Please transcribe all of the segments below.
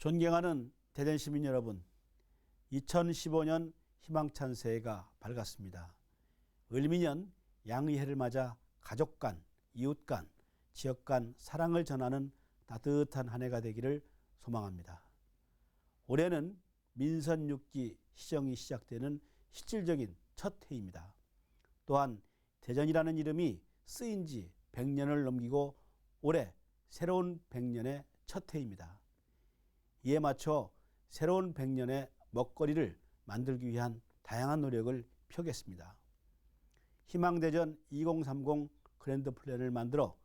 존경하는 대전 시민 여러분, 2015년 희망찬 새해가 밝았습니다. 을미년 양의해를 맞아 가족 간, 이웃 간, 지역 간 사랑을 전하는 따뜻한 한 해가 되기를 소망합니다. 올해는 민선 6기 시정이 시작되는 실질적인 첫 해입니다. 또한 대전이라는 이름이 쓰인 지 100년을 넘기고 올해 새로운 100년의 첫 해입니다. 이에 맞춰 새로운 100년의 먹거리를 만들기 위한 다양한 노력을 펴겠습니다. 희망대전 2030 그랜드 플랜을 만들어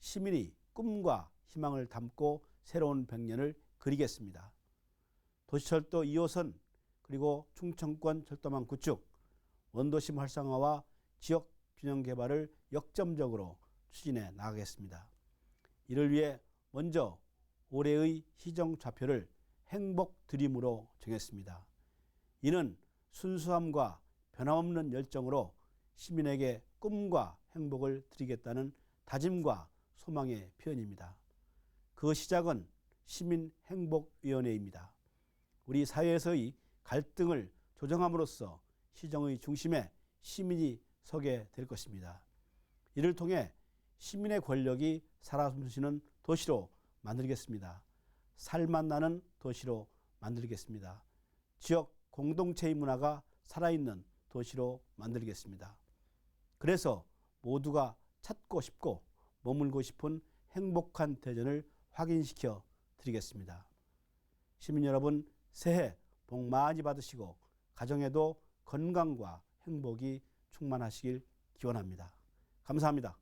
시민이 꿈과 희망을 담고 새로운 100년을 그리겠습니다. 도시철도 2호선 그리고 충청권 철도망 구축, 원도심 활성화와 지역 균형 개발을 역점적으로 추진해 나가겠습니다. 이를 위해 먼저 올해의 시정 좌표를 행복 드림으로 정했습니다. 이는 순수함과 변함없는 열정으로 시민에게 꿈과 행복을 드리겠다는 다짐과 소망의 표현입니다. 그 시작은 시민행복위원회입니다. 우리 사회에서의 갈등을 조정함으로써 시정의 중심에 시민이 서게 될 것입니다. 이를 통해 시민의 권력이 살아 숨쉬는 도시로 만들겠습니다. 살맛 나는 도시로 만들겠습니다. 지역 공동체의 문화가 살아있는 도시로 만들겠습니다. 그래서 모두가 찾고 싶고 머물고 싶은 행복한 대전을 확인시켜 드리겠습니다. 시민 여러분, 새해 복 많이 받으시고 가정에도 건강과 행복이 충만하시길 기원합니다. 감사합니다.